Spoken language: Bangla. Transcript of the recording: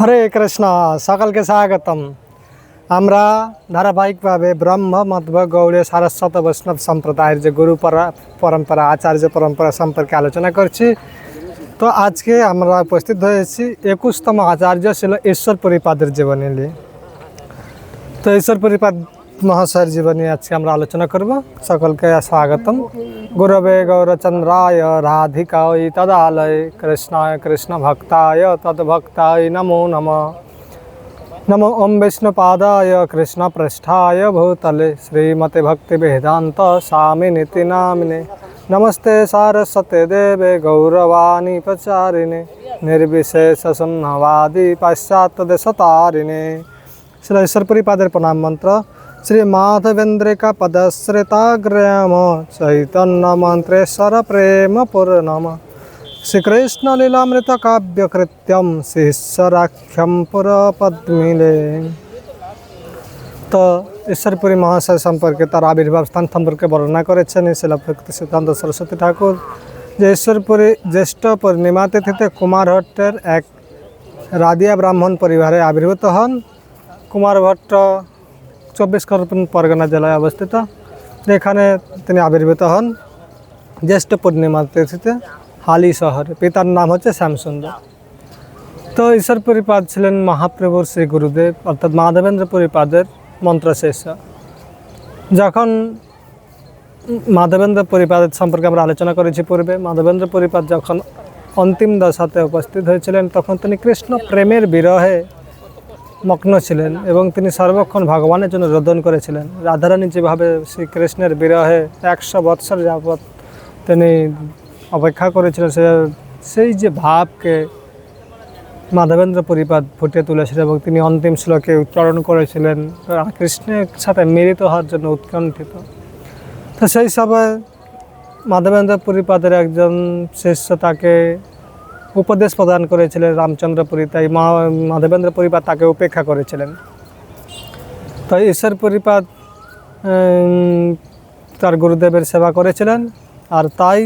হরে কৃষ্ণ, সকলকে স্বাগতম। আমরা ধারাবাহিকভাবে ব্রহ্ম মধ্ব গৌড়ীয় সারস্বত, বৈষ্ণব সম্প্রদায়ের যে গুরু পরা- পরম্পরা, আচার্য পরম্পরা সম্পর্কে আলোচনা করছি। তো আজকে আমরা উপস্থিত হয়েছি একুশতম আচার্য ছিল ঈশ্বর পরিপাদের জীবনী নিয়ে তো ঈশ্বর পরিপাদ মহাশয়ের জীবনী আজকে আমরা আলোচনা করব। সকলকে স্বাগতম। গুরবে গৌরচন্দ্রায় রাধিকায় তদালয়, কৃষ্ণায় কৃষ্ণ ভক্তায় তদ্ভক্তায় নমো নমঃ। নমো ওম বিষ্ণুপাদায় কৃষ্ণ পৃষ্ঠায় ভূতলে শ্রীমতে ভক্তি বেদান্ত স্বামিনীতি নামিনে। নমস্তে সারস্বতে দেবে গৌরবাণী প্রচারিণে, নির্বিশেষ শূন্যবাদী পাশ্চাত্য দেশতারিণে। শ্রী ঈশ্বরপুরী পাদের প্রণাম মন্ত্র। শ্রীকৃষ্ণ লীলামৃত কাব্যকৃত্যম শিষ্যরাখ্যম পুরপদ্মিলে তো ঈশ্বরপুরী মহাশয় সম্পর্কে তার আবির্ভাব স্থান সম্পর্কে বর্ণনা করেছেন শিলাভক্তি সিদ্ধান্ত সরস্বতী ঠাকুর যে ঈশ্বরপুরী জ্যেষ্ঠ পূর্ণিমা তিথিতে কুমার ভট্টের এক রাদিয়া ব্রাহ্মণ পরিবারে আবির্ভূত হন কুমার ভট্ট চব্বিশ পরগনা জেলায় অবস্থিত। এখানে তিনি আবির্ভূত হন জ্যেষ্ঠ পূর্ণিমা তিথিতে হালি শহরে। পিতার নাম হচ্ছে শ্যামসুন্দর। তো ঈশ্বর পরিপাদ ছিলেন মহাপ্রভুর শ্রী গুরুদেব, অর্থাৎ মাধবেন্দ্র পরিপাদের মন্ত্রশেষ যখন মাধবেন্দ্র পরিপাদের সম্পর্কে আমরা আলোচনা করেছি পূর্বে, মাধবেন্দ্র পরিপাদ যখন অন্তিম দশাতে উপস্থিত হয়েছিলেন, তখন তিনি কৃষ্ণ প্রেমের বিরহে মগ্ন ছিলেন এবং তিনি সর্বক্ষণ ভগবানের জন্য রোদন করেছিলেন। রাধারানী যেভাবে শ্রীকৃষ্ণের বিরহে একশো বৎসর যাবৎ তিনি অপেক্ষা করেছিলেন, সে সেই যে ভাবকে মাধবেন্দ্র পরিপাদ ফুটিয়ে তুলেছিলেন এবং তিনি অন্তিম শ্লোকে উচ্চারণ করেছিলেন কৃষ্ণের সাথে মিলিত হওয়ার জন্য উৎকণ্ঠিত। তো সেই সময় মাধবেন্দ্র পরিপাদের একজন শিষ্য তাকে উপদেশ প্রদান করেছিলেন রামচন্দ্রপুরী, তাই মা মাধবেন্দ্র পরিবার তাকে উপেক্ষা করেছিলেন। তাই ঈশ্বর পরিবার তার গুরুদেবের সেবা করেছিলেন, আর তাই